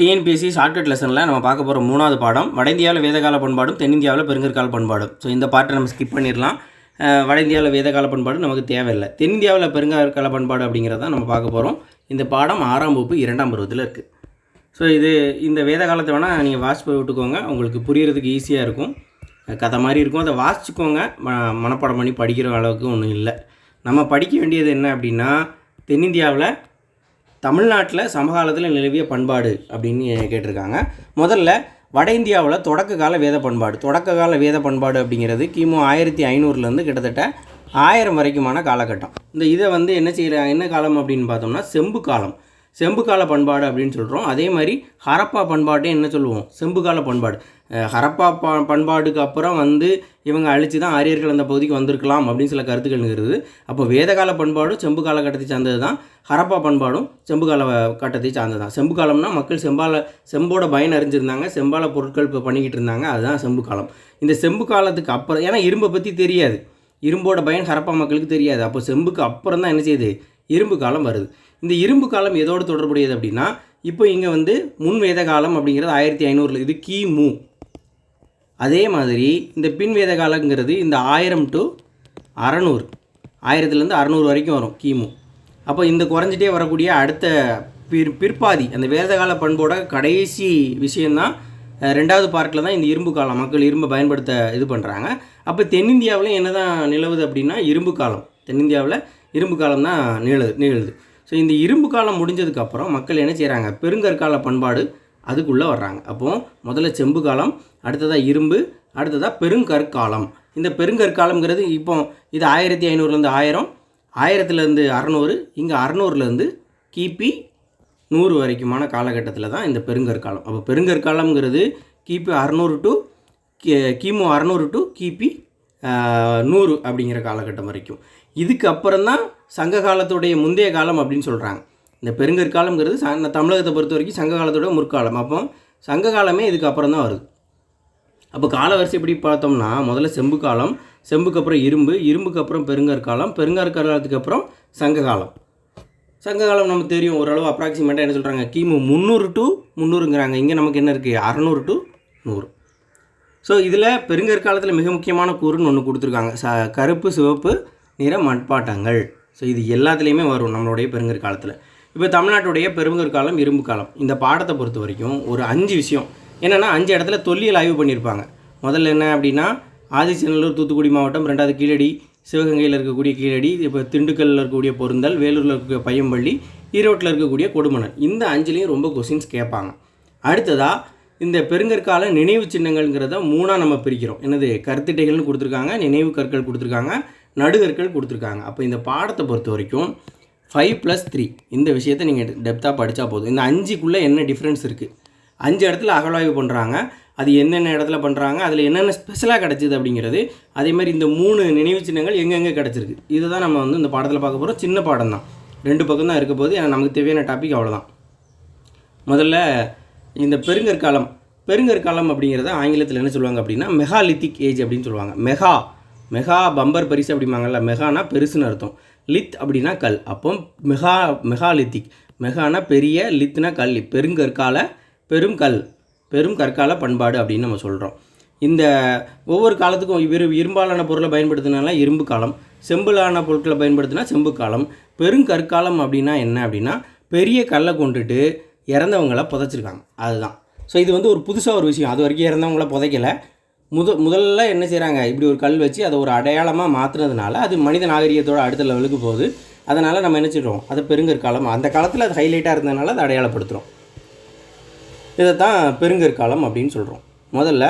TNPSC shortcut லெசனில் நம்ம பார்க்க போகிற மூணாவது பாடம் வட இந்தியாவில் வேதகால பண்பாடும் தென்னிந்தியாவில் பெருங்கற்கால பண்பாடும். ஸோ இந்த பாட்டை நம்ம ஸ்கிப் பண்ணிடலாம். வட இந்தியாவில் வேதகால பண்பாடு நமக்கு தேவையில்லை. தென்னிந்தியாவில் பெருங்கற்கால பண்பாடு அப்படிங்கிறத நம்ம பார்க்க போகிறோம் இந்த பாடம் ஆறாம் வகுப்பு இரண்டாம் பருவத்தில் இருக்குது ஸோ இது இந்த வேத காலத்தை வேணால் நீங்கள் வாசிப்பு போய் விட்டுக்கோங்க. உங்களுக்கு புரியறதுக்கு ஈஸியாக இருக்கும். கதை மாதிரி இருக்கும். அதை வாசிச்சுக்கோங்க. ம மனப்பாடம் பண்ணி படிக்கிற அளவுக்கு ஒன்றும் இல்லை. நம்ம படிக்க வேண்டியது என்ன அப்படின்னா தென்னிந்தியாவில் தமிழ்நாட்டில் சமகாலத்தில் நிலவிய பண்பாடு அப்படின்னு கேட்டிருக்காங்க. முதல்ல வட இந்தியாவில் தொடக்க கால வேத பண்பாடு. தொடக்க கால வேத பண்பாடு அப்படிங்கிறது கிமு ஆயிரத்தி ஐநூறுலேருந்து கிட்டத்தட்ட ஆயிரம் வரைக்குமான காலகட்டம். இந்த இதை வந்து என்ன செய்கிறாங்க என்ன காலம் அப்படின்னு பார்த்தோம்னா செம்பு காலம். செம்பு கால பண்பாடு அப்படின்னு சொல்கிறோம் அதே மாதிரி ஹரப்பா பண்பாட்டே என்ன சொல்லுவோம்? செம்பு கால பண்பாடு ஹரப்பா ப பண்பாடுக்கு அப்புறம் வந்து இவங்க அழித்து தான் ஆரியர்கள் அந்த பகுதிக்கு வந்திருக்கலாம் அப்படின்னு சில கருத்துக்கள் அப்போ வேதகால பண்பாடும் செம்பு காலகட்டத்தை சார்ந்தது தான் ஹரப்பா பண்பாடும் செம்பு கால கட்டத்தை சார்ந்தது தான் செம்பு காலம்னா மக்கள் செம்பால செம்போட பயன் அறிஞ்சிருந்தாங்க. செம்பால பொருட்கள் இப்போ பண்ணிக்கிட்டு இருந்தாங்க. அதுதான் செம்பு காலம் இந்த செம்பு காலத்துக்கு அப்புறம் ஏன்னா இரும்பை பற்றி தெரியாது. இரும்போட பயன் ஹரப்பா மக்களுக்கு தெரியாது. அப்போ செம்புக்கு அப்புறம் தான் என்ன செய்யுது? இரும்பு காலம் வருது. இந்த இரும்பு காலம் எதோடு தொடர்புடையது அப்படின்னா இப்போ இங்கே வந்து முன் வேத காலம் அப்படிங்கிறது ஆயிரத்தி ஐநூறில் இது கிமு அதே மாதிரி இந்த பின் வேத காலங்கிறது இந்த ஆயிரம் டு அறநூறு. ஆயிரத்துலேருந்து அறநூறு வரைக்கும் வரும் கிமு அப்போ இந்த குறைஞ்சிட்டே வரக்கூடிய அடுத்த பிற் பிற்பாதி அந்த வேதகால பண்போட கடைசி விஷயந்தான் ரெண்டாவது பார்ட்டில் தான் இந்த இரும்பு காலம் மக்கள் இரும்பை பயன்படுத்த இது பண்ணுறாங்க அப்போ தென்னிந்தியாவில் என்ன தான் நிலவுது அப்படின்னா இரும்பு காலம். தென்னிந்தியாவில் இரும்பு காலம் தான் நிகழுது நிகழுது. ஸோ இந்த இரும்பு காலம் முடிஞ்சதுக்கப்புறம் மக்கள் என்ன செய்கிறாங்க பெருங்கற்கால பண்பாடு அதுக்குள்ளே வர்றாங்க. அப்போது முதல்ல செம்பு காலம் அடுத்ததாக இரும்பு அடுத்ததாக பெருங்கற்காலம். இந்த பெருங்கற்காலம்ங்கிறது இப்போ இது ஆயிரத்தி ஐநூறுலேருந்து ஆயிரம் ஆயிரத்துலேருந்து அறநூறு இங்கே அறநூறுலேருந்து கிபி நூறு வரைக்குமான காலகட்டத்தில் தான் இந்த பெருங்கற்காலம். அப்போ பெருங்கற்காலம்ங்கிறது கிபி அறநூறு டு கிமு அறநூறு டு கிபி நூறு அப்படிங்கிற காலகட்டம் வரைக்கும். இதுக்கு அப்புறம் தான் சங்க காலத்துடைய முந்தைய காலம் அப்படின்னு சொல்கிறாங்க இந்த பெருங்கற்காலம்ங்கிறது ச தமிழகத்தை பொறுத்த வரைக்கும் சங்க காலத்தோட முற்காலம். அப்போ சங்க காலமே இதுக்கு அப்புறம் தான் வருது. அப்போ காலவரிசை எப்படி பார்த்தோம்னா முதல்ல செம்பு காலம் செம்புக்கு அப்புறம் இரும்பு இரும்புக்கு அப்புறம் பெருங்கற்காலம் பெருங்கற்காலத்துக்கு அப்புறம் சங்க காலம். சங்க காலம் நமக்கு தெரியும் ஓரளவு அப்ராக்சிமேட்டாக என்ன சொல்கிறாங்க கிமு முந்நூறு டு முந்நூறுங்கிறாங்க. இங்கே நமக்கு என்ன இருக்குது அறநூறு டு நூறு. ஸோ இதில் பெருங்கற்காலத்தில் மிக முக்கியமான கூறுன்னு ஒன்று கொடுத்துருக்காங்க. ச கருப்பு சிவப்பு நிற மண்பாட்டங்கள். ஸோ இது எல்லாத்துலேயுமே வரும் நம்மளுடைய பெருங்கற்காலத்தில் இப்போ தமிழ்நாட்டுடைய பெருங்கற்காலம் இரும்பு காலம் இந்த பாடத்தை பொறுத்த வரைக்கும் ஒரு அஞ்சு விஷயம். என்னென்னா அஞ்சு இடத்துல தொல்லியல் ஆய்வு பண்ணியிருப்பாங்க. முதல்ல என்ன அப்படின்னா ஆதிச்சநல்லூர் தூத்துக்குடி மாவட்டம் ரெண்டாவது கீழடி சிவகங்கையில் இருக்கக்கூடிய கீழடி இப்போ திண்டுக்கல்லில் இருக்கக்கூடிய பொருந்தல் வேலூரில் இருக்கக்கூடிய பையம்பள்ளி ஈரோட்டில் இருக்கக்கூடிய கொடுமணல் இந்த அஞ்சுலேயும் ரொம்ப கொஸ்டின்ஸ் கேட்பாங்க. அடுத்ததாக இந்த பெருங்கற்கால நினைவு சின்னங்கள்ங்கிறத மூணாக நம்ம பிரிக்கிறோம். என்னது கருத்திட்டைகள்னு கொடுத்துருக்காங்க நினைவு கற்கள் கொடுத்துருக்காங்க நடுகற்கள் கொடுத்துருக்காங்க. அப்போ இந்த பாடத்தை பொறுத்த வரைக்கும் ஃபைவ் ப்ளஸ் த்ரீ இந்த விஷயத்தை நீங்கள் டெப்த்தாக படித்தா போதும். இந்த அஞ்சுக்குள்ளே என்ன டிஃப்ரென்ஸ் இருக்குது அஞ்சு இடத்துல அகழாய்வு பண்ணுறாங்க அது என்னென்ன இடத்துல பண்ணுறாங்க அதில் என்னென்ன ஸ்பெஷலாக கிடச்சிது அப்படிங்கிறது அதே மாதிரி இந்த மூணு நினைவு சின்னங்கள் எங்கெங்கே கிடச்சிருக்கு? இதை தான் நம்ம வந்து இந்த பாடத்தில் பார்க்க போகிறோம் சின்ன பாடம் தான். ரெண்டு பக்கம் தான் இருக்க போது ஏன்னா நமக்கு தேவையான டாபிக் அவ்வளோதான் முதல்ல இந்த பெருங்கற்காலம். பெருங்கற்காலம் அப்படிங்கிறத ஆங்கிலத்தில் என்ன சொல்லுவாங்க அப்படின்னா மெகாலித்திக் ஏஜ் அப்படின்னு சொல்லுவாங்க. மெகா மெகா பம்பர் பரிசு அப்படிம்பாங்கல்ல மெகானா பெருசுன்னு அர்த்தம். லித் அப்படின்னா கல். அப்போ மெகா மெகாலித்திக். மெகானா பெரிய லித்னா கல். பெருங்கற்கால பெரும் கல். பெரும் கற்கால பண்பாடு அப்படின்னு நம்ம சொல்கிறோம் இந்த ஒவ்வொரு காலத்துக்கும் இரு இரும்பாலான பொருளை பயன்படுத்தினால இரும்பு காலம். செம்பிலான பொருட்களை பயன்படுத்தினா செம்பு காலம். பெருங்கற்காலம் அப்படின்னா என்ன அப்படின்னா பெரிய கல்லை கொண்டுட்டு இறந்தவங்கள புதைச்சிருக்காங்க. அதுதான். ஸோ இது வந்து ஒரு புதுசாக ஒரு விஷயம். அது வரைக்கும் இறந்தவங்கள புதைக்கலை. முத முதல்ல என்ன செய்கிறாங்க இப்படி ஒரு கல் வச்சு அதை ஒரு அடையாளமாக மாற்றுனதுனால அது மனித நாகரிகத்தோட அடுத்த லெவலுக்கு போகுது. அதனால் நம்ம என்ன செய்கிறோம் அதை பெருங்கற்காலம் அந்த காலத்தில் அது ஹைலைட்டாக இருந்ததுனால அதை அடையாளப்படுத்துகிறோம் இதை தான் பெருங்கற்காலம் அப்படின்னு சொல்கிறோம் முதல்ல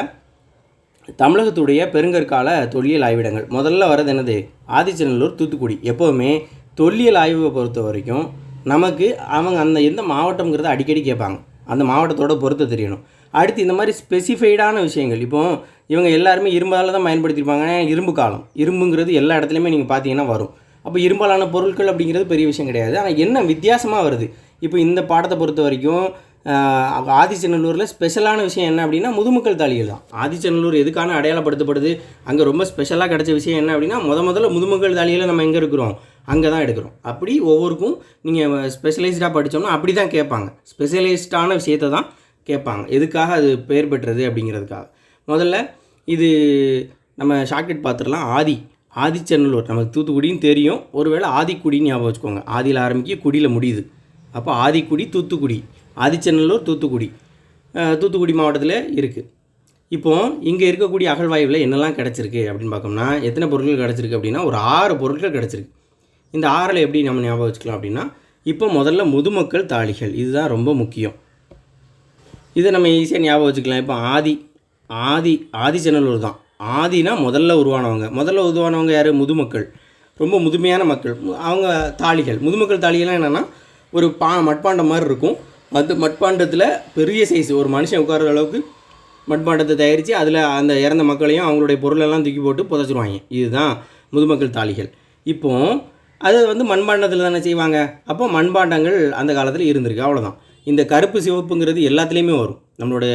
தமிழகத்துடைய பெருங்கற்கால தொல்லியல் ஆய்விடங்கள். முதல்ல வர்றது என்னது? ஆதிச்சநல்லூர் தூத்துக்குடி. எப்போவுமே தொல்லியல் ஆய்வை பொறுத்த வரைக்கும் நமக்கு அவங்க அந்த எந்த மாவட்டம்ங்கிறத அடிக்கடி கேட்பாங்க. அந்த மாவட்டத்தோட பொறுத்து தெரியணும். அடுத்து இந்த மாதிரி ஸ்பெசிஃபைடான விஷயங்கள். இப்போ இவங்க எல்லாருமே இரும்பால் தான் பயன்படுத்தியிருப்பாங்க இரும்பு காலம். இரும்புங்கிறது எல்லா இடத்துலையுமே நீங்கள் பார்த்தீங்கன்னா வரும். அப்போ இரும்பாலான பொருட்கள் அப்படிங்கிறது பெரிய விஷயம் கிடையாது. ஆனால் என்ன வித்தியாசமாக வருது? இப்போ இந்த பாடத்தை பொறுத்த வரைக்கும் ஆதிச்சநல்லூரில் ஸ்பெஷலான விஷயம் என்ன அப்படின்னா முதுமக்கள் தாலிகள் தான். ஆதிச்சநல்லூர் எதுக்கான அடையாளப்படுத்தப்படுது? அங்கே ரொம்ப ஸ்பெஷலாக கிடைச்ச விஷயம் என்ன அப்படின்னா முத முதல்ல முதுமக்கள் தாலியில் நம்ம எங்கே இருக்கிறோம் அங்கே தான் எடுக்கிறோம். அப்படி ஒவ்வொருக்கும் நீங்கள் ஸ்பெஷலைஸ்டாக படித்தோம்னா அப்படி தான் கேட்பாங்க. ஸ்பெஷலைஸ்டான விஷயத்தை தான் கேட்பாங்க. எதுக்காக அது பெயர் பெற்றது அப்படிங்கிறதுக்காக. முதல்ல இது நம்ம ஷார்ட்கட் பார்த்துடலாம். ஆதி. ஆதிச்சநல்லூர் நமக்கு தூத்துக்குடின்னு தெரியும். ஒருவேளை ஆதிக்குடின்னு ஞாபகம் வச்சுக்கோங்க. ஆதியில் ஆரம்பிக்க குடியில் முடியுது. அப்போ ஆதிக்குடி தூத்துக்குடி. ஆதிச்சநல்லூர் தூத்துக்குடி. தூத்துக்குடி மாவட்டத்தில் இருக்குது இப்போ இங்கே இருக்கக்கூடிய அகழ்வாய்வில் என்னெல்லாம் கிடச்சிருக்கு அப்படின்னு பார்த்தோம்னா எத்தனை பொருட்கள் கிடச்சிருக்கு அப்படின்னா ஒரு ஆறு பொருட்கள் கிடச்சிருக்கு. இந்த ஆறில் எப்படி நம்ம ஞாபகம் வச்சுக்கலாம் அப்படின்னா இப்போ முதல்ல முதுமக்கள் தாளிகள். இதுதான் ரொம்ப முக்கியம். இதை நம்ம ஈஸியாக ஞாபகம் வச்சுக்கலாம். இப்போ ஆதி ஆதி ஆதிச்சநல்லூர் தான். ஆதினா முதல்ல உருவானவங்க. முதல்ல உருவானவங்க யார்? முதுமக்கள். ரொம்ப முதுமையான மக்கள். அவங்க தாளிகள். முதுமக்கள் தாளிகள்லாம் என்னென்னா ஒரு பா மட்பாண்டம் மாதிரி இருக்கும். அது மட்பாண்டத்தில் பெரிய சைஸ் ஒரு மனுஷன் உட்கார அளவுக்கு மட்பாண்டத்தை தயாரித்து அதில் அந்த இறந்த மக்களையும் அவங்களுடைய பொருளெல்லாம் தூக்கி போட்டு புதைச்சிருவாங்க. இதுதான் முதுமக்கள் தாளிகள். இப்போது அது வந்து மண்பாண்டத்தில் தானே செய்வாங்க. அப்போ மண்பாண்டங்கள் அந்த காலத்தில் இருந்திருக்கு. அவ்வளோதான் இந்த கருப்பு சிவப்புங்கிறது எல்லாத்துலேயுமே வரும். நம்மளுடைய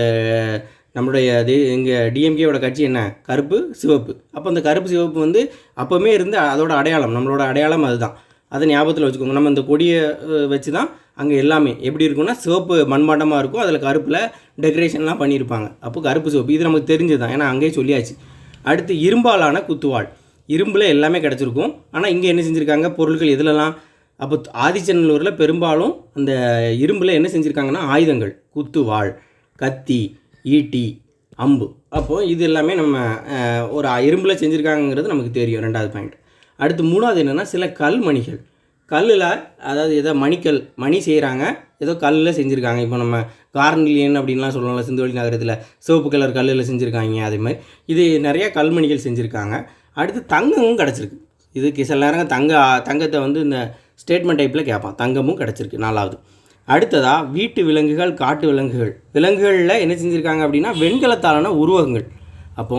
நம்மளுடைய இது எங்கள் டிஎம்கேவோட கட்சி என்ன? கருப்பு சிவப்பு. அப்போ அந்த கருப்பு சிவப்பு வந்து அப்போவுமே இருந்து அதோட அடையாளம் நம்மளோட அடையாளம் அதுதான். அதை ஞாபகத்தில் வச்சுக்கோங்க. நம்ம இந்த கொடியை வச்சு தான் அங்கே எல்லாமே எப்படி இருக்கும்னா சிவப்பு மண்பாண்டமாக இருக்கும். அதில் கருப்பில் டெக்கரேஷன்லாம் பண்ணியிருப்பாங்க. அப்போ கருப்பு சிவப்பு இது நமக்கு தெரிஞ்சது தான் ஏன்னா அங்கேயே சொல்லியாச்சு. அடுத்து இரும்பாலான குத்துவாள். இரும்பில் எல்லாமே கிடச்சிருக்கும். ஆனால் இங்கே என்ன செஞ்சுருக்காங்க? பொருட்கள் எதுலலாம் அப்போ ஆதிச்சநல்லூரில் பெரும்பாலும் அந்த இரும்பில் என்ன செஞ்சுருக்காங்கன்னா ஆயுதங்கள் குத்துவாள் கத்தி ஈட்டி அம்பு. அப்போது இது எல்லாமே நம்ம ஒரு இரும்பில் செஞ்சுருக்காங்கிறது நமக்கு தெரியும் ரெண்டாவது பாயிண்ட் அடுத்து மூணாவது என்னென்னா சில கல்மணிகள் கல்லில் அதாவது ஏதோ மணிக்கல் மணி செய்கிறாங்க ஏதோ கல்லில் செஞ்சுருக்காங்க. இப்போ நம்ம கார்னிலியன் அப்படின்லாம் சொல்லலாம்ல சிந்துவெளி நகரத்தில் சிவப்பு கலர் கல்லில் செஞ்சுருக்காங்க அதே மாதிரி. இது நிறையா கல்மணிகள் செஞ்சுருக்காங்க. அடுத்து தங்கமும் கிடச்சிருக்கு. இதுக்கு சில நேரங்கள் தங்க தங்கத்தை வந்து இந்த ஸ்டேட்மெண்ட் டைப்பில் கேட்பான். தங்கமும் கிடச்சிருக்கு நாலாவது. அடுத்ததாக வீட்டு விலங்குகள் காட்டு விலங்குகள். விலங்குகளில் என்ன செஞ்சுருக்காங்க அப்படின்னா வெண்கலத்தாலான உருவகங்கள். அப்போ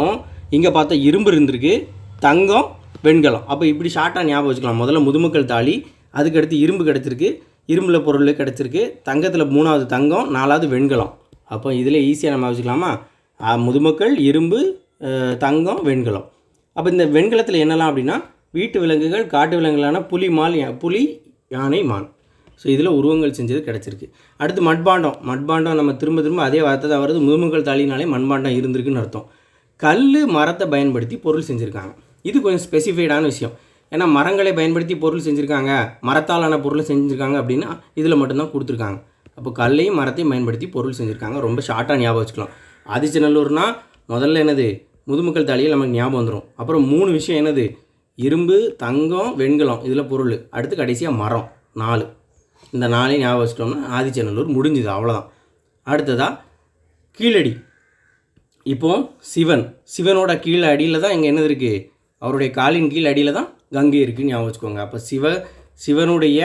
இங்கே பார்த்தா இரும்பு இருந்திருக்கு தங்கம் வெண்கலம். அப்போ இப்படி ஷார்ட்டாக ஞாபகம் வச்சுக்கலாம். முதல்ல முதுமக்கள் தாலி அதுக்கடுத்து இரும்பு கிடச்சிருக்கு இரும்பில் பொருள் கிடச்சிருக்கு தங்கத்தில் மூணாவது தங்கம் நாலாவது வெண்கலம். அப்போ இதில் ஈஸியாக நம்ம வச்சுக்கலாமா? முதுமக்கள் இரும்பு தங்கம் வெண்கலம். அப்போ இந்த வெண்கலத்தில் என்னலாம் அப்படின்னா வீட்டு விலங்குகள் காட்டு விலங்குகளான புலி மால் யா- புலி யானை மான். ஸோ இதில் உருவங்கள் செஞ்சது கிடச்சிருக்கு. அடுத்து மட்பாண்டம். மட்பாண்டம் நம்ம திரும்ப திரும்ப அதே வார்த்தை தான் வருது. முதுமக்கள் தாளினாலே மண்பாண்டம் இருந்திருக்குன்னு அர்த்தம். கல் மரத்தை பயன்படுத்தி பொருள் செஞ்சுருக்காங்க. இது கொஞ்சம் ஸ்பெசிஃபைடான விஷயம். ஏன்னா மரங்களை பயன்படுத்தி பொருள் செஞ்சுருக்காங்க. மரத்தாலான பொருளை செஞ்சுருக்காங்க அப்படின்னா இதில் மட்டும்தான் கொடுத்துருக்காங்க. அப்போ கல்லையும் மரத்தையும் பயன்படுத்தி பொருள் செஞ்சுருக்காங்க. ரொம்ப ஷார்ட்டாக ஞாபகம் வச்சுக்கலாம். ஆதிச்சநல்லூர்னால் முதல்ல என்னது? முதுமக்கள் தாலியில் நமக்கு ஞாபகம் வந்துடும் அப்புறம் மூணு விஷயம் என்னது? இரும்பு தங்கம் வெண்கலம் இதில் பொருள். அடுத்து கடைசியாக மரம் நாலு. இந்த நாளையும் ஞாபகம் வச்சிட்டோம்னா ஆதிச்சநல்லூர் முடிஞ்சுது அவ்வளோதான் அடுத்ததாக கீழடி. இப்போ சிவன். சிவனோட கீழ் அடியில் தான் இங்கே என்னது இருக்குது அவருடைய காலின் கீழ் அடியில் தான் கங்கை இருக்குதுன்னு ஞாபகம் வச்சுக்கோங்க. அப்போ சிவ சிவனுடைய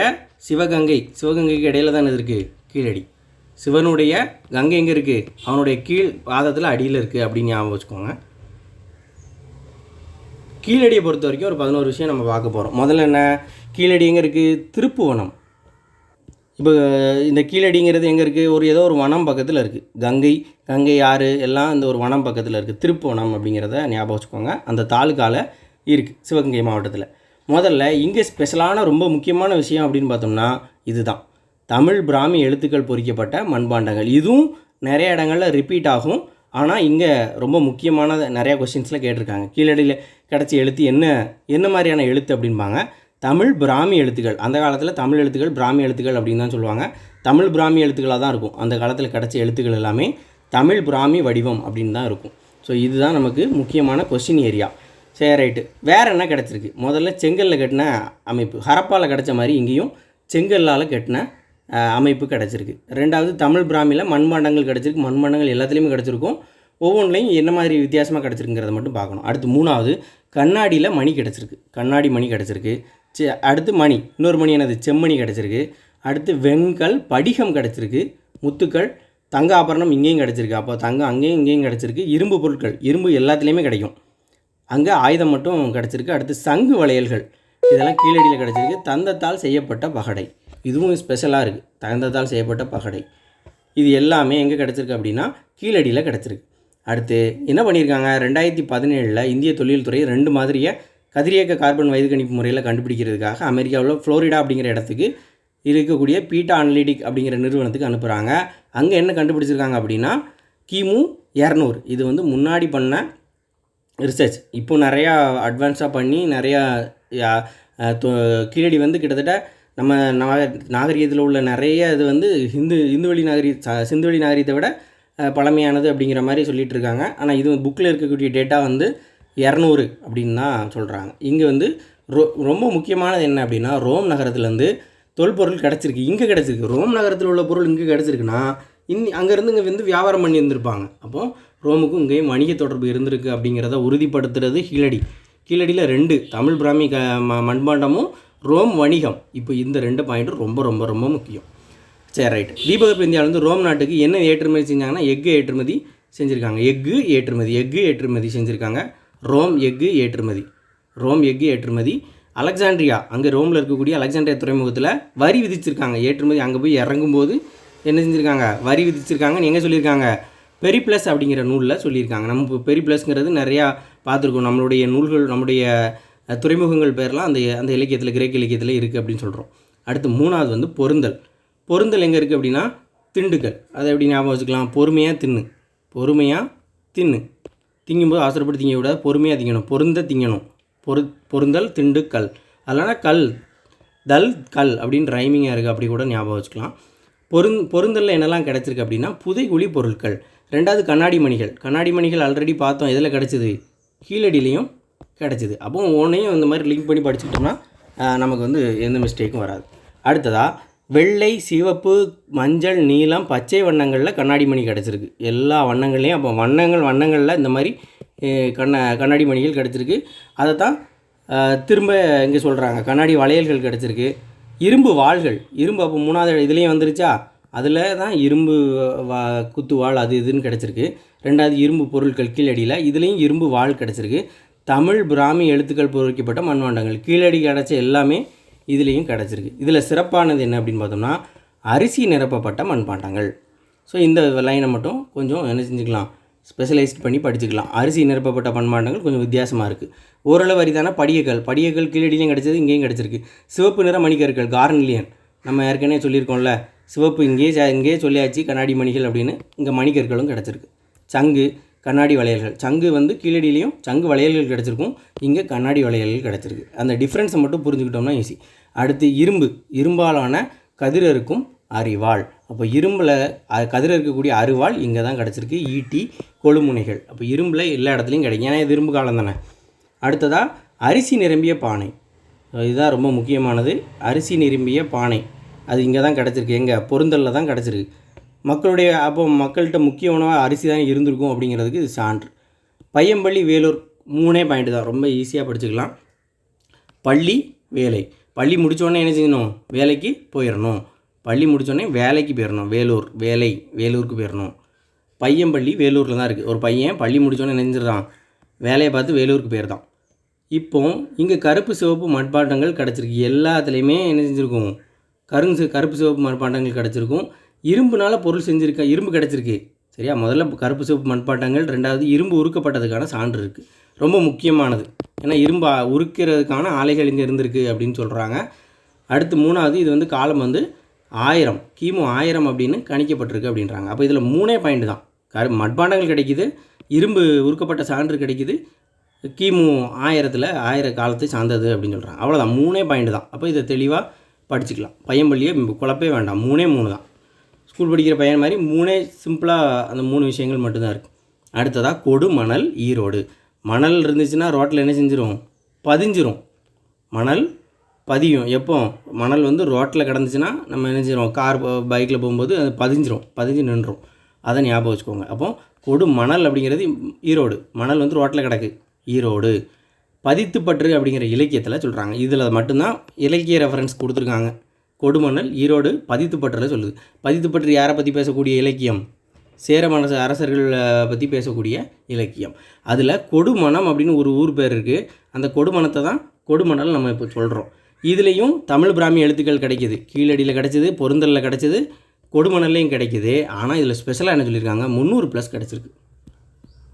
சிவகங்கை சிவகங்கைக்கு இடையில தான் என்னது இருக்குது கீழடி. சிவனுடைய கங்கை எங்கே இருக்குது அவனுடைய கீழ் பாதத்தில் அடியில் இருக்குது அப்படின்னு ஞாபகம் வச்சுக்கோங்க. கீழடியை பொறுத்த வரைக்கும் ஒரு பதினோரு விஷயம் நம்ம பார்க்க போகிறோம் முதல்ல என்ன? கீழடி எங்கே இருக்குது திருப்புவனம் இப்போ இந்த கீழடிங்கிறது எங்கே இருக்குது ஒரு ஏதோ ஒரு வனம் பக்கத்தில் இருக்குது கங்கை. கங்கை ஆறு எல்லாம் இந்த ஒரு வனம் பக்கத்தில் இருக்குது திருப்புவனம் அப்படிங்கிறத ஞாபகம் வச்சுக்கோங்க. அந்த தாலுக்காவில் இருக்குது சிவகங்கை மாவட்டத்தில். முதல்ல இங்கே ஸ்பெஷலான ரொம்ப முக்கியமான விஷயம் அப்படின்னு பார்த்தோம்னா இதுதான். தமிழ் பிராமி எழுத்துக்கள் பொறிக்கப்பட்ட மண்பாண்டங்கள். இதுவும் நிறைய இடங்களில் ரிப்பீட் ஆகும். ஆனால் இங்கே ரொம்ப முக்கியமான நிறையா கொஷின்ஸில் கேட்டிருக்காங்க. கீழடியில் கிடச்ச எழுத்து என்ன? என்ன மாதிரியான எழுத்து அப்படின்பாங்க தமிழ் பிராமி எழுத்துக்கள். அந்த காலத்தில் தமிழ் எழுத்துக்கள் பிராமி எழுத்துக்கள் அப்படின்னு தான் சொல்லுவாங்க. தமிழ் பிராமி எழுத்துக்களாக தான் இருக்கும். அந்த காலத்தில் கிடச்ச எழுத்துக்கள் எல்லாமே தமிழ் பிராமி வடிவம் அப்படின்னு தான் இருக்கும். ஸோ இதுதான் நமக்கு முக்கியமான கொஸ்டின் ஏரியா சரி ரைட்டு வேறு என்ன கிடச்சிருக்கு? முதல்ல செங்கல்ல கட்டின அமைப்பு. ஹரப்பாவில் கிடச்ச மாதிரி இங்கேயும் செங்கல்லால் கட்டின அமைப்பு கிடச்சிருக்கு. ரெண்டாவது தமிழ் பிராமியில் மண்பாண்டங்கள் கிடச்சிருக்கு. மண்பாண்டங்கள் எல்லாத்துலேயுமே கிடச்சிருக்கும். ஒவ்வொன்றிலையும் என்ன மாதிரி வித்தியாசமாக கிடச்சிருக்குங்கிறத மட்டும் பார்க்கணும். அடுத்து மூணாவது கண்ணாடியில் மணி கிடச்சிருக்கு. கண்ணாடி மணி கிடச்சிருக்கு. செ அடுத்து மணி. இன்னொரு மணி என்னது? செம்மணி கிடச்சிருக்கு. அடுத்து வெண்கல் படிகம் கிடச்சிருக்கு. முத்துக்கள் தங்க ஆபரணம் இங்கேயும் கிடச்சிருக்கு. அப்போ தங்கம் அங்கேயும் இங்கேயும் கிடச்சிருக்கு. இரும்பு பொருட்கள் இரும்பு எல்லாத்துலேயுமே கிடைக்கும். அங்கே ஆயுதம் மட்டும் கிடச்சிருக்கு. அடுத்து சங்கு வளையல்கள். இதெல்லாம் கீழடியில் கிடச்சிருக்கு. தந்தத்தால் செய்யப்பட்ட பகடை. இதுவும் ஸ்பெஷலாக இருக்குது தந்தத்தால் செய்யப்பட்ட பகடை. இது எல்லாமே எங்கே கிடச்சிருக்கு அப்படின்னா கீழடியில் கிடச்சிருக்கு. அடுத்து என்ன பண்ணியிருக்காங்க? ரெண்டாயிரத்தி பதினேழில் இந்திய தொழில்துறை ரெண்டு மாதிரியை கதிரியக்க கார்பன் வயது கணிப்பு முறையில் கண்டுபிடிக்கிறதுக்காக அமெரிக்காவில் ஃப்ளோரிடா அப்படிங்கிற இடத்துக்கு இருக்கக்கூடிய பீட்டா அனலிட்டிக் அப்படிங்கிற நிறுவனத்துக்கு அனுப்புகிறாங்க அங்கே என்ன கண்டுபிடிச்சிருக்காங்க அப்படின்னா கிமு இரநூறு. இது வந்து முன்னாடி பண்ண ரிசர்ச் இப்போ நிறையா அட்வான்ஸாக பண்ணி நிறையா கீழடி வந்து கிட்டத்தட்ட நம்ம நாக நாகரிகத்தில் உள்ள நிறைய இது வந்து ஹிந்து இந்துவெளி நாகரி ச- சிந்துவெளி நாகரிகத்தை விட பழமையானது அப்படிங்கிற மாதிரி சொல்லிகிட்டு இருக்காங்க ஆனால் இது புக்கில் இருக்கக்கூடிய டேட்டா வந்து இரநூறு அப்படின்னு தான் சொல்கிறாங்க இங்கே வந்து ரொ ரொம்ப முக்கியமானது என்ன அப்படின்னா ரோம் நகரத்துலேருந்து தொல்பொருள் கிடச்சிருக்கு. இங்கே கிடச்சிருக்கு. ரோம் நகரத்தில் உள்ள பொருள் இங்கே கிடச்சிருக்குன்னா இன் அங்கேருந்து இங்கே வந்து வியாபாரம் பண்ணி இருந்திருப்பாங்க அப்போது ரோமுக்கும் இங்கேயும் வணிக தொடர்பு இருந்திருக்கு அப்படிங்கிறத உறுதிப்படுத்துறது கீழடி. கீழடியில் ரெண்டு தமிழ் பிராமி க ம- மண்பாண்டமும் ரோம் வணிகம். இப்போ இந்த ரெண்டு பாயிண்ட்டும் ரொம்ப ரொம்ப ரொம்ப முக்கியம். சரி ரைட் தீபகற்ப இந்தியாவிலேருந்து ரோம் நாட்டுக்கு என்ன ஏற்றுமதி செஞ்சாங்கன்னா எஃகு ஏற்றுமதி செஞ்சுருக்காங்க. எஃகு ஏற்றுமதி எஃகு ஏற்றுமதி செஞ்சுருக்காங்க. ரோம் எஃகு ஏற்றுமதி ரோம் எஃகு ஏற்றுமதி. அலெக்சாண்ட்ரியா அங்கே ரோமில் இருக்கக்கூடிய அலெக்சாண்ட்ரியா துறைமுகத்தில் வரி விதிச்சிருக்காங்க. ஏற்றுமதி அங்கே போய் இறங்கும்போது என்ன செஞ்சுருக்காங்க? வரி விதிச்சிருக்காங்கன்னு எங்கே சொல்லியிருக்காங்க? பெரிப்ளஸ் அப்படிங்கிற நூலில் சொல்லியிருக்காங்க. நம்ம பெரி பெரிப்ளஸ்ங்கிறது நிறையா பார்த்துருக்கோம். நம்மளுடைய நூல்கள் நம்முடைய துறைமுகங்கள் பேர்லாம் அந்த அந்த இலக்கியத்தில் கிரேக்க இலக்கியத்தில் இருக்குது அப்படின்னு சொல்கிறோம் அடுத்து மூணாவது வந்து பொருந்தல். பொருந்தல் எங்கே இருக்குது அப்படின்னா திண்டுக்கல். அதை எப்படி ஞாபகம் வச்சுக்கலாம்? பொறுமையாக தின்னு. பொறுமையாக தின்னு. திங்கும்போது அவசரப்பட்டு திங்க விடாது பொறுமையாக திங்கணும். பொருந்த திங்கணும். பொரு பொருந்தல் திண்டுக்கல் அதனால் கல் தல் கல் அப்படின்னு ரைமிங்காக இருக்குது அப்படி கூட ஞாபகம் வச்சுக்கலாம். பொருந் பொருந்தலில் என்னெல்லாம் கிடச்சிருக்கு அப்படின்னா புதைகுழி பொருட்கள். ரெண்டாவது கண்ணாடி மணிகள். கண்ணாடி மணிகள் ஆல்ரெடி பார்த்தோம். எதில் கிடச்சிது? கீழடியிலையும் கிடச்சிது. அப்போ ஒன்றையும் இந்த மாதிரி லிங்க் பண்ணி படிச்சுக்கிட்டோம்னா நமக்கு வந்து எந்த மிஸ்டேக்கும் வராது. அடுத்ததாக வெள்ளை சிவப்பு மஞ்சள் நீலம் பச்சை வண்ணங்களில் கண்ணாடி மணி கிடச்சிருக்கு. எல்லா வண்ணங்கள்லேயும் அப்போ வண்ணங்கள் வண்ணங்களில் இந்த மாதிரி கண்ண கண்ணாடி மணிகள் கிடச்சிருக்கு. அதை தான் திரும்ப இங்கே சொல்கிறாங்க கண்ணாடி வளையல்கள் கிடச்சிருக்கு. இரும்பு வாள்கள். இரும்பு அப்போ மூணாவது இதுலேயும் வந்துருச்சா? அதில் தான் இரும்பு வா குத்து வாள் அது இதுன்னு கிடச்சிருக்கு. ரெண்டாவது இரும்பு பொருட்கள் கீழடியில் இதுலேயும் இரும்பு வாள் கிடச்சிருக்கு. தமிழ் பிராமி எழுத்துக்கள் பொறிக்கப்பட்ட மண்வாண்டங்கள். கீழடி கிடச்ச எல்லாமே இதுலேயும் கிடச்சிருக்கு. இதில் சிறப்பானது என்ன அப்படின்னு பார்த்தோம்னா அரிசி நிரப்பப்பட்ட மண்பாண்டங்கள். ஸோ இந்த லைனை மட்டும் கொஞ்சம் என்ன செஞ்சுக்கலாம் ஸ்பெஷலைஸ்ட் பண்ணி படிச்சுக்கலாம். அரிசி நிரப்பப்பட்ட மண்பாண்டங்கள் கொஞ்சம் வித்தியாசமாக இருக்குது ஓரளவு அரிதான? படியக்கல். படியக்கல் கீழடியிலையும் கிடச்சது இங்கேயும் கிடச்சிருக்கு. சிவப்பு நிற மணிக்கற்கள் கார்னிலியன் நம்ம ஏற்கனவே சொல்லியிருக்கோம்ல சிவப்பு இங்கேயே இங்கேயே சொல்லியாச்சு கண்ணாடி மணிகள் அப்படின்னு இங்கே மணிக்கற்களும் கிடச்சிருக்கு. சங்கு கண்ணாடி வளையல்கள். சங்கு வந்து கீழடியிலையும் சங்கு வளையல்கள் கிடச்சிருக்கும். இங்கே கண்ணாடி வளையல்கள் கிடச்சிருக்கு. அந்த டிஃப்ரென்ஸை மட்டும் புரிஞ்சுக்கிட்டோம்னா ஈஸி அடுத்து இரும்பு. இரும்பாலான கதிரருக்கும் அரிவாள். அப்போ இரும்பில் கதிர் இருக்கக்கூடிய அரிவாள் இங்கே தான் கிடச்சிருக்கு. ஈட்டி கொழுமுனைகள். அப்போ இரும்பில் எல்லா இடத்துலையும் கிடைக்கும். ஏன்னா இது இரும்பு காலம் தானே. அடுத்ததாக அரிசி நிரம்பிய பானை. இதுதான் ரொம்ப முக்கியமானது. அரிசி நிரம்பிய பானை. அது இங்கே தான் கிடச்சிருக்கு. எங்கே? பொருந்தலில் தான் கிடச்சிருக்கு. மக்களுடைய அப்போ மக்கள்கிட்ட முக்கிய உணவாக அரிசி தான் இருந்திருக்கும் அப்படிங்கிறதுக்கு இது சான்று. பையம்பள்ளி வேலூர் மூணே பாயிண்ட் தான். ரொம்ப ஈஸியாக படிச்சுக்கலாம். பள்ளி வேலை. பள்ளி முடித்தோடனே என்ன செய்யணும்? வேலைக்கு போயிடணும். பள்ளி முடித்தோடனே வேலைக்கு போயிடணும். வேலூர் வேலை வேலூருக்கு போயிடணும். பையன்பள்ளி வேலூரில் தான் இருக்குது ஒரு பையன் பள்ளி முடித்தோடனே நினைஞ்சிடறான் வேலையை பார்த்து வேலூருக்கு போயிருந்தான் இப்போ இங்கே கருப்பு சிவப்பு மட்பாண்டங்கள் கிடச்சிருக்கு. எல்லாத்துலேயுமே என்ன செஞ்சுருக்கும்? கருங்கு கருப்பு சிவப்பு மட்பாண்டங்கள் கிடச்சிருக்கும். இரும்புனால் பொருள் செஞ்சுருக்கேன் இரும்பு கிடச்சிருக்கு. சரியா? முதல்ல கருப்பு சிவப்பு மண்பாண்டங்கள் ரெண்டாவது இரும்பு உருக்கப்பட்டதுக்கான சான்று இருக்குது ரொம்ப முக்கியமானது. ஏன்னா இரும்பு உருக்கிறதுக்கான ஆலைகள் இங்கே இருந்திருக்கு அப்படின்னு சொல்கிறாங்க அடுத்து மூணாவது இது வந்து காலம் வந்து ஆயிரம். கிமு ஆயிரம் அப்படின்னு கணிக்கப்பட்டிருக்கு அப்படின்றாங்க. அப்போ இதில் மூணே பாயிண்ட் தான். கரு மட்பாண்டங்கள் கிடைக்கிது இரும்பு உருக்கப்பட்ட சான்று கிடைக்கிது கிமு ஆயிரத்தில் ஆயிர காலத்தை சார்ந்தது அப்படின்னு சொல்கிறாங்க அவ்வளோதான் மூணே பாயிண்ட் தான். அப்போ இதை தெளிவாக படிச்சுக்கலாம். பையன்பள்ளியே குழப்பவே வேண்டாம். மூணே மூணு தான். ஸ்கூல் படிக்கிற பையன் மாதிரி மூணே சிம்பிளாக அந்த மூணு விஷயங்கள் மட்டும்தான் இருக்குது அடுத்ததாக கொடு மணல் ஈரோடு. மணல் இருந்துச்சுன்னா ரோட்டில் என்ன செஞ்சிடும் பதிஞ்சிரும். மணல் பதியும். எப்போ? மணல் வந்து ரோட்டில் கிடந்துச்சுன்னா நம்ம என்ன செய்கிறோம் கார் பைக்கில் போகும்போது அது பதிஞ்சிரும். பதிஞ்சு நின்றுரும். அதை ஞாபகம் வச்சுக்கோங்க. அப்போ கொடு மணல் அப்படிங்கிறது ஈரோடு. மணல் வந்து ரோட்டில் கிடக்கு. ஈரோடு. பதித்துப்பற்று அப்படிங்கிற இலக்கியத்தில் சொல்கிறாங்க இதில் மட்டும்தான் இலக்கிய ரெஃபரன்ஸ் கொடுத்துருக்காங்க. கொடுமணல் ஈரோடு பதித்துப்பற்றில் சொல்லுது. பதித்துப்பற்று யாரை பற்றி பேசக்கூடிய இலக்கியம்? சேர மனச அரசர்கள் பற்றி பேசக்கூடிய இலக்கியம். அதில் கொடுமணம் அப்படின்னு ஒரு ஊர் பேர் இருக்குது அந்த கொடுமணத்தை தான் கொடுமணல் நம்ம இப்போ சொல்கிறோம் இதுலேயும் தமிழ் பிராமி எழுத்துக்கள் கிடைக்கிது. கீழடியில் கிடைச்சிது பொருந்தலில் கிடைச்சிது கொடுமணல்லையும் கிடைக்கிது. ஆனால் இதில் ஸ்பெஷலாக என்ன சொல்லியிருக்காங்க? முந்நூறு ப்ளஸ் கிடச்சிருக்கு.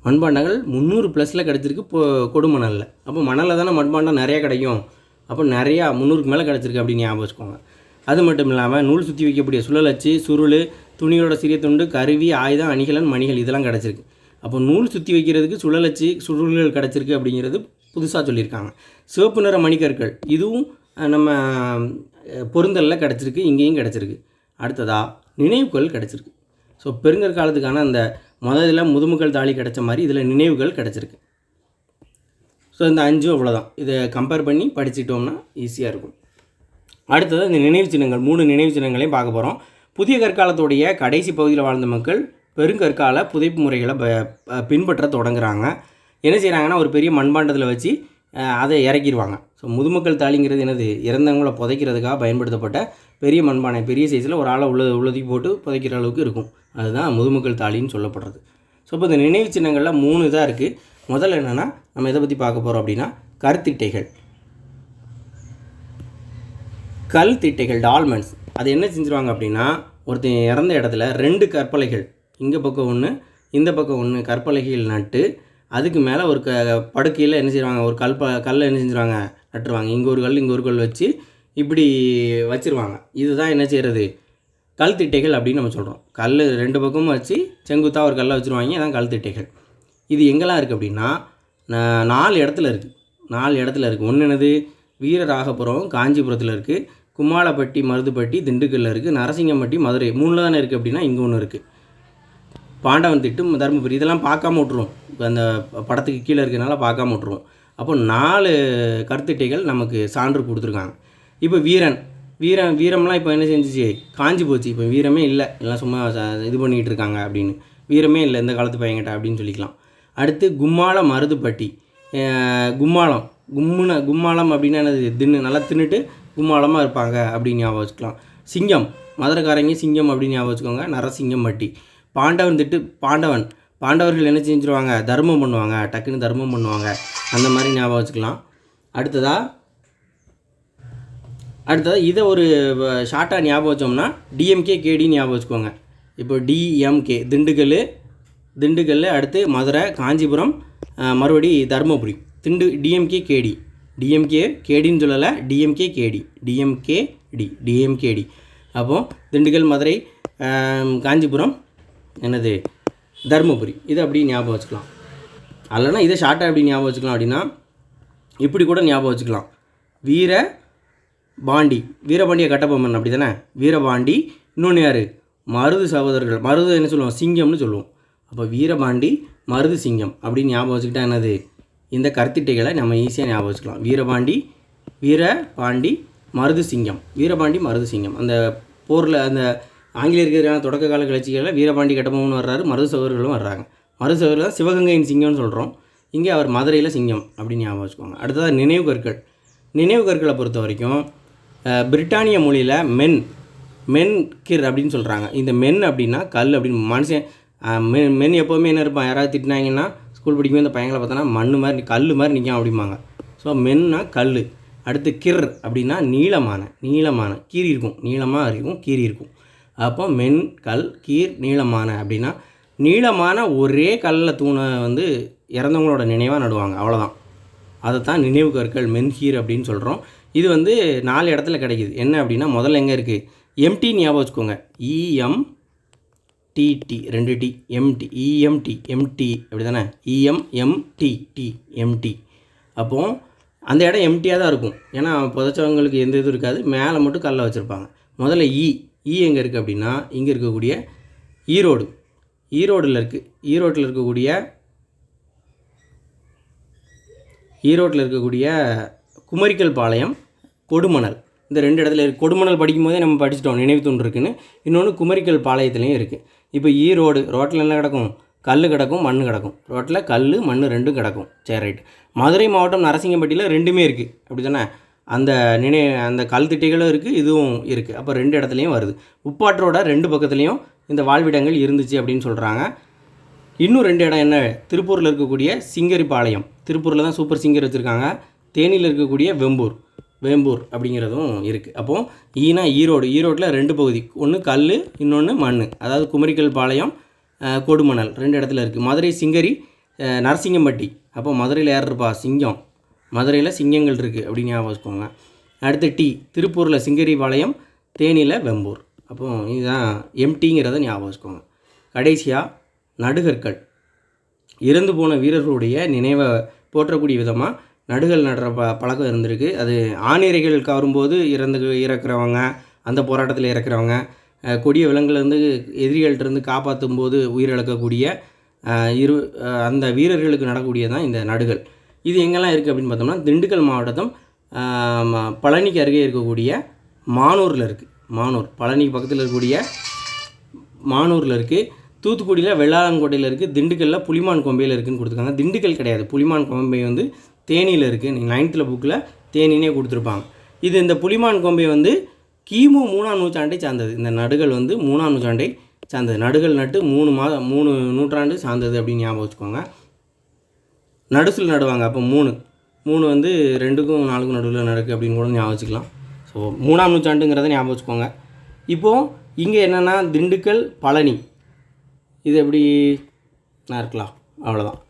மண்பாண்டங்கள் முந்நூறு ப்ளஸில் கிடச்சிருக்கு இப்போ கொடுமணலில். அப்போ மணலில் தானே மண்பாண்டம் நிறையா கிடைக்கும். அப்போ நிறையா முந்நூறுக்கு மேலே கிடச்சிருக்கு அப்படின்னு ஞாபகம் வச்சுக்கோங்க. அது மட்டும் இல்லாமல் நூல் சுற்றி வைக்கக்கூடிய சுழலச்சு சுருள் துணியோட சிறிய துண்டு கருவி ஆயுதம் அணிகலன் மணிகள் இதெல்லாம் கிடச்சிருக்கு. அப்போ நூல் சுற்றி வைக்கிறதுக்கு சுழலச்சு சுருள்கள் கிடச்சிருக்கு அப்படிங்கிறது புதுசாக சொல்லியிருக்காங்க. சிவப்பு நிற மணிக்கற்கள் இதுவும் நம்ம பொருந்தலில் கிடச்சிருக்கு இங்கேயும் கிடச்சிருக்கு. அடுத்ததாக நினைவுகள் கிடச்சிருக்கு. ஸோ பெருங்கற்காலத்துக்கான அந்த முதல்ல முதுமுக்கள் தாலி கிடச்ச மாதிரி இதில் நினைவுகள் கிடச்சிருக்கு. ஸோ இந்த அஞ்சும் அவ்வளோதான் இதை கம்பேர் பண்ணி படிச்சுட்டோம்னா ஈஸியாக இருக்கும். அடுத்தது இந்த நினைவு சின்னங்கள் மூணு நினைவு சின்னங்களையும் பார்க்க போகிறோம் புதிய கற்காலத்துடைய கடைசி பகுதியில் வாழ்ந்த மக்கள் பெருங்கற்கால புதைப்பு முறைகளை ப- ப- பின்பற்ற தொடங்குறாங்க. என்ன செய்கிறாங்கன்னா ஒரு பெரிய மண்பாண்டத்தில் வச்சு அதை இறக்கிடுவாங்க ஸோ முதுமக்கள் தாலிங்கிறது என்னது? இறந்தவங்கள புதைக்கிறதுக்காக பயன்படுத்தப்பட்ட பெரிய மண்பானை பெரிய சைஸில் ஒரு ஆளை உள்ள உள்ளதுக்கு போட்டு புதைக்கிற அளவுக்கு இருக்கும். அதுதான் முதுமக்கள் தாலின்னு சொல்லப்படுறது. ஸோ இப்போ இந்த நினைவு சின்னங்களில் மூணு இதாக இருக்குது முதல்ல என்னென்னா நம்ம எதை பற்றி பார்க்க போகிறோம் அப்படின்னா கருத்திட்டைகள். கல் திட்டைகள் டால்மெண்ட்ஸ் அது என்ன செஞ்சுருவாங்க அப்படின்னா ஒருத்தன் இறந்த இடத்துல ரெண்டு கற்பலைகள் இங்கே பக்கம் ஒன்று இந்த பக்கம் ஒன்று கற்பலைகள் நட்டு அதுக்கு மேலே ஒரு க படுக்கையில் என்ன செய்வாங்க ஒரு கல் ப கல்லை என்ன செஞ்சுருவாங்க நட்டுருவாங்க. இங்கே ஒரு கல் இங்கே ஒரு கல் வச்சு இப்படி வச்சுருவாங்க. இதுதான் என்ன செய்கிறது கல் திட்டைகள் அப்படின்னு நம்ம சொல்கிறோம் கல் ரெண்டு பக்கமும் வச்சு செங்குத்தாக ஒரு கல்லை வச்சுருவாங்க அதான் கல் திட்டைகள். இது எங்கெல்லாம் இருக்குது அப்படின்னா நாலு இடத்துல இருக்குது நாலு இடத்துல இருக்குது ஒன்று என்னது? வீரராகபுரம் காஞ்சிபுரத்தில் இருக்குது கும்மாளப்பட்டி மருதுப்பட்டி திண்டுக்கல்ல இருக்குது நரசிங்கம்பட்டி மதுரை. மூணில் தானே இருக்குது அப்படின்னா இங்கே ஒன்று இருக்குது பாண்டவன் திட்டம் தருமபுரி. இதெல்லாம் பார்க்காம விட்ருவோம் அந்த படத்துக்கு கீழே இருக்கிறனால பார்க்காம விட்ருவோம் அப்போ நாலு கருத்திட்டைகள் நமக்கு சான்று கொடுத்துருக்காங்க. இப்போ வீரன். வீரன் வீரம்லாம் இப்போ என்ன செஞ்சிச்சு? காஞ்சி போச்சு. இப்போ வீரமே இல்லை. எல்லாம் சும்மா இது பண்ணிக்கிட்டு இருக்காங்க அப்படின்னு. வீரமே இல்லை இந்த காலத்து பையன்கிட்ட அப்படின்னு சொல்லிக்கலாம். அடுத்து கும்மாள மருதுப்பட்டி. கும்மாளம். கும்முன கும்மாளம் அப்படின்னா என்னது? தின்னு நல்லா தின்னுட்டு கும்மாளமாக இருப்பாங்க அப்படின்னு ஞாபகம் வச்சுக்கலாம். சிங்கம் மதுரைக்காரங்க சிங்கம் அப்படின்னு ஞாபகம் வச்சுக்கோங்க. நரசிங்கம் பட்டி பாண்டவன் திட்டு பாண்டவன். பாண்டவர்கள் என்ன செஞ்சுருவாங்க? தர்மம் பண்ணுவாங்க. டக்குன்னு தர்மம் பண்ணுவாங்க. அந்த மாதிரி ஞாபகம் வச்சுக்கலாம். அடுத்ததாக அடுத்ததாக இதை ஒரு ஷார்ட்டாக ஞாபகம் வச்சோம்னா டிஎம்கே கேடி ஞாபகம் வச்சுக்கோங்க. இப்போ டிஎம்கே திண்டுக்கல் திண்டுக்கல் அடுத்து மதுரை காஞ்சிபுரம் மறுபடி தருமபுரி. திண்டு டிஎம்கே கேடி டிஎம்கே கேடின்னு சொல்லலை DMK KD DMK D DMKD அப்போது திண்டுக்கல் மதுரை காஞ்சிபுரம் என்னது தருமபுரி. இதை அப்படி ஞாபகம் வச்சுக்கலாம். அல்லனா இதை ஷார்ட்டாக எப்படி ஞாபகம் வச்சுக்கலாம் அப்படின்னா இப்படி கூட ஞாபகம் வச்சுக்கலாம். வீர பாண்டி. வீரபாண்டிய கட்டபொம்மன் அப்படி தானே வீரபாண்டி இன்னொன்று யார்? மருது சகோதரர்கள். மருது என்ன சொல்லுவோம்? சிங்கம்னு சொல்லுவோம். அப்போ வீரபாண்டி மருது சிங்கம் அப்படின்னு ஞாபகம் வச்சுக்கிட்டா என்னது? இந்த கருத்திட்டைகளை நம்ம ஈஸியாக ஞாபகம் வச்சுக்கலாம் வீரபாண்டி வீரபாண்டி மருது சிங்கம் வீரபாண்டி மருது சிங்கம் அந்த போரில் அந்த ஆங்கிலேயருக்கு எதிரான தொடக்க கால கிளர்ச்சிகளில் வீரபாண்டி கட்டபொம்மன் வர்றாரு மருது சகோதரர்களும் வர்றாங்க. மருது சகோதரர் தான் சிவகங்கையின் சிங்கம்னு சொல்கிறோம் இங்கே அவர் மதுரையில் சிங்கம் அப்படின்னு ஞாபகம் வச்சுக்கோங்க. அடுத்ததாக நினைவு கற்கள். நினைவு கற்களை பொறுத்த வரைக்கும் பிரிட்டானிய மொழியில் மென் மென் கிர் அப்படின்னு சொல்கிறாங்க இந்த மென் அப்படின்னா கல் அப்படின்னு மனுஷன் மென் மென் எப்போவுமே என்ன இருப்பான்? யாராவது திட்டினாங்கன்னா ஸ்கூல் படிக்கும்போது இந்த பையங்களை பார்த்தோன்னா மண் மாதிரி கல் மாதிரி நிற்கும் அப்படிம்பாங்க. ஸோ மென்னா கல் அடுத்து கிர் அப்படின்னா நீளமான நீளமான கீரி இருக்கும். நீளமாக இருக்கும் கீரி இருக்கும். அப்போ மென் கல் கீர் நீளமான அப்படின்னா நீளமான ஒரே கல்லில் தூணை வந்து இறந்தவங்களோட நினைவாக நடுவாங்க. அவ்வளோதான். அதை தான் நினைவு கற்கள் மென்ஹீர் அப்படின்னு சொல்கிறோம் இது வந்து நாலு இடத்துல கிடைக்குது. என்ன அப்படின்னா முதல்ல எங்கே இருக்குது எம்டி ஞாபகம் வச்சுக்கோங்க. இஎம் டிடி ரெண்டு T M T E M T M T அப்படி தானே இஎம் எம்டி டி எம்டி அப்போது அந்த இடம் எம்டியாக தான் இருக்கும். ஏன்னா புதைச்சவங்களுக்கு எந்த இதுவும் இருக்காது. மேலே மட்டும் கல்லை வச்சுருப்பாங்க. முதல்ல e, இ இ எங்கே இருக்குது அப்படின்னா இங்கே இருக்கக்கூடிய ஈரோடு ஈரோடில் இருக்குது ஈரோட்டில் இருக்கக்கூடிய ஈரோட்டில் இருக்கக்கூடிய குமரிக்கல் பாளையம் கொடுமணல். இந்த ரெண்டு இடத்துல இருக்குது கொடுமணல் படிக்கும் போதே நம்ம படிச்சிட்டோம். நினைவு தூண் இருக்குன்னு. இன்னொன்று குமரிக்கல் பாளையத்துலேயும் இருக்குது இப்போ ஈரோடு ரோட்டில் என்ன கிடக்கும்? கல் கிடக்கும் மண் கிடக்கும். ரோட்டில் கல் மண் ரெண்டும் கிடக்கும். சரி ரைட் மதுரை மாவட்டம் நரசிங்கம்பட்டியில் ரெண்டுமே இருக்குது அப்படி தானே? அந்த நினை அந்த கல் திட்டைகளும் இருக்குது இதுவும் இருக்குது அப்போ ரெண்டு இடத்துலையும் வருது. உப்பாற்றோட ரெண்டு பக்கத்துலேயும் இந்த வாழ்விடங்கள் இருந்துச்சு அப்படின்னு சொல்கிறாங்க இன்னும் ரெண்டு இடம் என்ன? திருப்பூரில் இருக்கக்கூடிய சிங்கரிபாளையம். திருப்பூரில் தான் சூப்பர் சிங்கர் வச்சுருக்காங்க. தேனியில் இருக்கக்கூடிய வெம்பூர். வேம்பூர் அப்படிங்கிறதும் இருக்குது அப்போது ஈனா ஈரோடு ஈரோட்டில் ரெண்டு பகுதி. ஒன்று கல் இன்னொன்று மண் அதாவது குமரிக்கல் பாளையம் கொடுமணல் ரெண்டு இடத்துல இருக்குது மதுரை சிங்கரி நரசிங்கம்பட்டி. அப்போ மதுரையில் யார் இருப்பா? சிங்கம். மதுரையில் சிங்கங்கள் இருக்குது அப்படின்னு ஞாபகம் வச்சுக்கோங்க. அடுத்து டி திருப்பூரில் சிங்கரி பாளையம் தேனியில் வெம்பூர். அப்போ இதுதான் எம்டிங்கிறத ஞாபகம் வச்சுக்கோங்க. கடைசியாக நடுகற்கள். இறந்து போன வீரர்களுடைய நினைவை போற்றக்கூடிய விதமாக நடுகள் நடுற ப பழக்கம் இருந்திருக்கு. அது ஆணிரைகள் கவரும்போது இறந்து இறக்குறவங்க அந்த போராட்டத்தில் இறக்குறவங்க கொடிய விலங்குலேருந்து எதிரிகள்கிட்டருந்து காப்பாற்றும் போது உயிரிழக்கக்கூடிய இரு அந்த வீரர்களுக்கு நடக்கக்கூடியதான் இந்த நடுகள். இது எங்கெல்லாம் இருக்குது அப்படின்னு பார்த்தோம்னா திண்டுக்கல் மாவட்டத்தும் பழனிக்கு அருகே இருக்கக்கூடிய மானூரில் இருக்குது மானூர் பழனிக்கு பக்கத்தில் இருக்கக்கூடிய மானூரில் இருக்குது தூத்துக்குடியில் வெள்ளாளங்கோட்டையில் இருக்குது திண்டுக்கல்லில் புலிமான் கொம்பையில் இருக்குதுன்னு கொடுத்துருக்காங்க. திண்டுக்கல் கிடையாது. புலிமான் கொம்பை வந்து தேனியில் இருக்குது நீங்கள் நைன்த்தில் புக்கில் தேனினே கொடுத்துருப்பாங்க. இது இந்த புலிமான் கொம்பை வந்து கிமு மூணாம் நூற்றாண்டை சார்ந்தது. இந்த நடுகள் வந்து மூணாம் நூற்றாண்டை சார்ந்தது. நடுகள் நட்டு மூணு மாதம் மூணு நூற்றாண்டு சார்ந்தது அப்படின்னு ஞாபகம் வச்சுக்கோங்க. நடுசில் நடுவாங்க. அப்போ மூணு. மூணு வந்து ரெண்டுக்கும் நாலுக்கும் நடுவில் நடக்கு அப்படின்னு கூட ஞாபகம் வச்சுக்கலாம். ஸோ மூணாம் நூற்றாண்டுங்கிறத ஞாபகம் வச்சுக்கோங்க. இப்போது இங்கே என்னென்னா திண்டுக்கல் பழனி. இது எப்படி? நான் இருக்கலாம். அவ்வளோதான்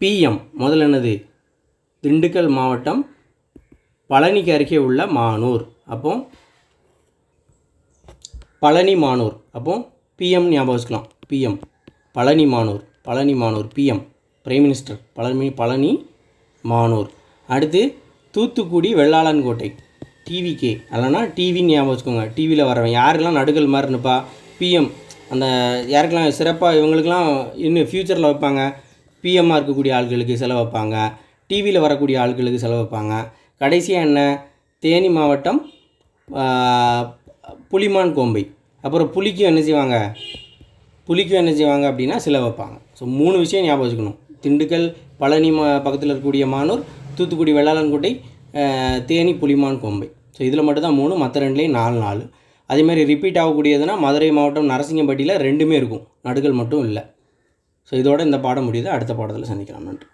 பிஎம் முதல்ல என்னது? திண்டுக்கல் மாவட்டம் பழனிக்கு அருகே உள்ள மானூர். அப்போ பழனி மானூர். அப்போ பிஎம் ஞாபகம் வச்சுக்கலாம். PM Palani Manur. Palani Manur PM prime minister Palani Palani Manur. அடுத்து தூத்துக்குடி வெள்ளாளன்கோட்டை டிவிகே இல்லைனா டிவின்னு ஞாபகம் வச்சுக்கோங்க. டிவியில் வரவன். யாருக்கெல்லாம் நடுகள் மாதிரி இருப்பா பிஎம் அந்த யாருக்கெல்லாம் சிறப்பாக இவங்களுக்கெல்லாம் இன்னும் ஃப்யூச்சரில் வைப்பாங்க. பிஎம்மாக இருக்கக்கூடிய ஆட்களுக்கு செலவு வைப்பாங்க. டிவியில் வரக்கூடிய ஆட்களுக்கு செலவு கடைசியாக என்ன? தேனி மாவட்டம் புலிமான் கோம்பை. அப்புறம் புலிக்கும் என்ன செய்வாங்க? புலிக்கும் என்ன செய்வாங்க அப்படின்னா சிலை வைப்பாங்க ஸோ மூணு விஷயம் ஞாபகம் வச்சுக்கணும். திண்டுக்கல் பழனி மா பக்கத்தில் இருக்கக்கூடிய மானூர் தூத்துக்குடி வெள்ளாளன்கோட்டை தேனி புலிமான் கோம்பை. ஸோ இதில் மட்டும்தான் மூணு மற்ற ரெண்டுலேயும் நாலு நாலு. அதேமாதிரி ரிப்பீட் ஆகக்கூடியதுன்னா மதுரை மாவட்டம் நரசிங்கம்பட்டியில் ரெண்டுமே இருக்கும். நடுகள் மட்டும் இல்லை. ஸோ இதோட இந்த பாடம் முடியுது. அடுத்த பாடத்தில் சந்திக்கலாம். நன்றி.